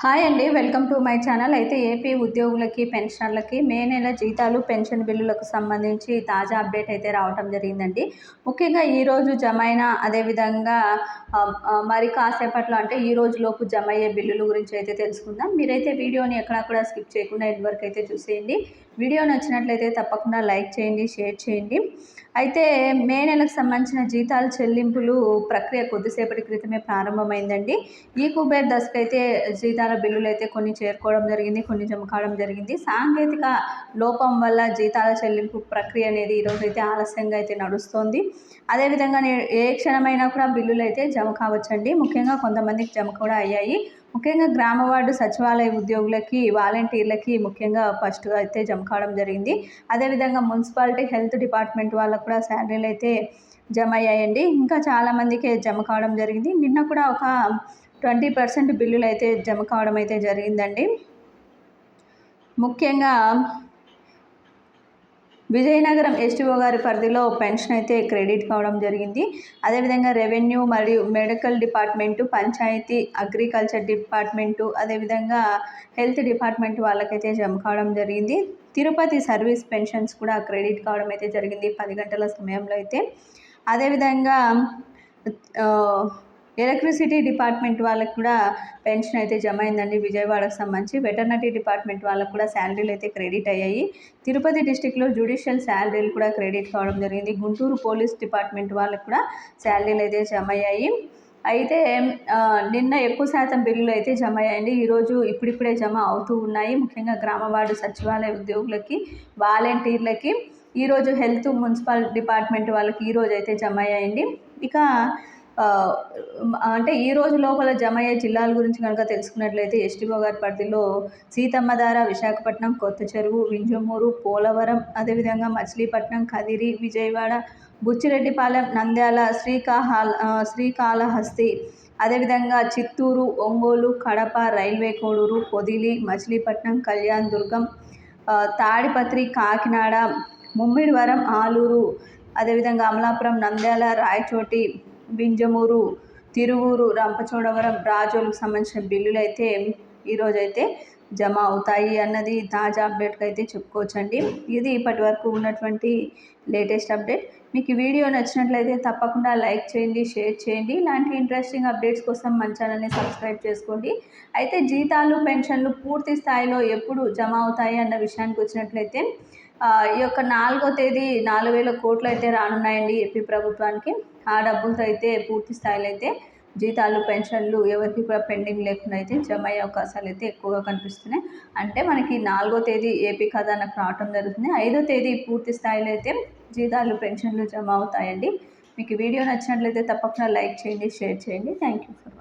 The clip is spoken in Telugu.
హాయ్ అండి వెల్కమ్ టు మై ఛానల్. అయితే ఏపీ ఉద్యోగులకి పెన్షనర్లకి మే నెల జీతాలు పెన్షన్ బిల్లులకు సంబంధించి తాజా అప్డేట్ అయితే రావటం జరిగిందండి. ముఖ్యంగా ఈరోజు జమ అయిన అదేవిధంగా మరి కాసేపట్లో అంటే ఈ రోజులోపు జమ అయ్యే బిల్లుల గురించి అయితే తెలుసుకుందాం. మీరైతే వీడియోని ఎక్కడా కూడా స్కిప్ చేయకుండా ఇంతవరకు అయితే చూసేయండి. వీడియో నచ్చినట్లయితే తప్పకుండా లైక్ చేయండి షేర్ చేయండి. అయితే మే నెలకు సంబంధించిన జీతాల చెల్లింపులు ప్రక్రియ కొద్దిసేపటి క్రితమే ప్రారంభమైందండి. ఈ కుబేర్ దశకైతే జీతాల బిల్లులు అయితే కొన్ని చేరుకోవడం జరిగింది కొన్ని జమ కావడం జరిగింది. సాంకేతిక లోపం వల్ల జీతాల చెల్లింపు ప్రక్రియ అనేది ఈరోజు అయితే ఆలస్యంగా అయితే నడుస్తోంది. అదేవిధంగా ఏ క్షణమైనా కూడా బిల్లులు అయితే జమ కావచ్చండి. ముఖ్యంగా కొంతమందికి జమ కూడా అయ్యాయి. ముఖ్యంగా గ్రామ వార్డు సచివాలయ ఉద్యోగులకి వాలంటీర్లకి ముఖ్యంగా ఫస్ట్గా అయితే జమ కావడం జరిగింది. అదేవిధంగా మున్సిపాలిటీ హెల్త్ డిపార్ట్మెంట్ వాళ్ళకు కూడా శాలరీలు అయితే జమ అయ్యాయండి. ఇంకా చాలామందికి జమ కావడం జరిగింది. నిన్న కూడా ఒక ట్వంటీ పర్సెంట్ బిల్లులు అయితే జమ కావడం అయితే జరిగిందండి. ముఖ్యంగా విజయనగరం ఎస్టీఓ గారి పరిధిలో పెన్షన్ అయితే క్రెడిట్ కావడం జరిగింది. అదేవిధంగా రెవెన్యూ మరియు medical department panchayat agriculture department అదేవిధంగా హెల్త్ డిపార్ట్మెంట్ వాళ్ళకైతే జమ కావడం జరిగింది. తిరుపతి సర్వీస్ పెన్షన్స్ కూడా క్రెడిట్ కావడం అయితే జరిగింది పది గంటల సమయంలో అయితే. అదేవిధంగా ఎలక్ట్రిసిటీ డిపార్ట్మెంట్ వాళ్ళకి కూడా పెన్షన్ అయితే జమ అయిందండి విజయవాడకు సంబంధించి వెటర్నరీ డిపార్ట్మెంట్ వాళ్ళకు కూడా శాలరీలు అయితే క్రెడిట్ అయ్యాయి. తిరుపతి డిస్టిక్లో జ్యుడిషియల్ శాలరీలు కూడా క్రెడిట్ కావడం జరిగింది. గుంటూరు పోలీస్ డిపార్ట్మెంట్ వాళ్ళకు కూడా శాలరీలు అయితే జమ అయ్యాయి అయితే నిన్న ఎక్కువ శాతం బిల్లులు అయితే జమ అయ్యాయండి ఈరోజు ఇప్పుడిప్పుడే జమ అవుతూ ఉన్నాయి. ముఖ్యంగా గ్రామ వార్డు సచివాలయ ఉద్యోగులకి వాలంటీర్లకి. ఈరోజు హెల్త్ మున్సిపల్ డిపార్ట్మెంట్ వాళ్ళకి ఈరోజు అయితే జమ అయ్యాయండి ఇక అంటే ఈ రోజు లోపల జమ అయ్యే జిల్లాల గురించి కనుక తెలుసుకున్నట్లయితే ఎస్టీఓ గారి పరిధిలో సీతమ్మధార విశాఖపట్నం కొత్త చెరువు వింజమూరు పోలవరం అదేవిధంగా మచిలీపట్నం కదిరి విజయవాడ బుచ్చిరెడ్డిపాలెం నంద్యాల శ్రీకాహాల్ శ్రీకాళహస్తి అదేవిధంగా చిత్తూరు ఒంగోలు కడప రైల్వే కోడూరు పొదిలి మచిలీపట్నం కళ్యాణ్ దుర్గం తాడిపత్రి కాకినాడ ముమ్మిడివరం ఆలూరు అదేవిధంగా అమలాపురం నంద్యాల రాయచోటి బింజమూరు తిరువూరు రంపచోడవరం రాజోలకు సంబంధించిన బిల్లులు అయితే ఈరోజైతే జమ అవుతాయి అన్నది తాజా అప్డేట్గా అయితే చెప్పుకోవచ్చండి. ఇది ఇప్పటి వరకు ఉన్నటువంటి లేటెస్ట్ అప్డేట్. మీకు వీడియో నచ్చినట్లయితే తప్పకుండా లైక్ చేయండి షేర్ చేయండి. ఇలాంటి ఇంట్రెస్టింగ్ అప్డేట్స్ కోసం మన ఛానల్ని సబ్స్క్రైబ్ చేసుకోండి. అయితే జీతాలు పెన్షన్లు పూర్తి స్థాయిలో ఎప్పుడు జమ అవుతాయి అన్న విషయానికి వచ్చినట్లయితే ఈ యొక్క నాలుగో తేదీ నాలుగు వేల కోట్లు అయితే రానున్నాయండి ఏపీ ప్రభుత్వానికి. ఆ డబ్బులతో అయితే పూర్తి స్థాయిలో అయితే జీతాలు పెన్షన్లు ఎవరికి కూడా పెండింగ్ లేకుండా అయితే జమ అయ్యే అవకాశాలు అయితే ఎక్కువగా కనిపిస్తున్నాయి. అంటే మనకి నాలుగో తేదీ ఏపీ ఖజానాకు రావటం జరుగుతుంది. ఐదో తేదీ పూర్తి స్థాయిలో అయితే జీతాలు పెన్షన్లు జమ అవుతాయండి. మీకు వీడియో నచ్చినట్లయితే తప్పకుండా లైక్ చేయండి షేర్ చేయండి. Thank you for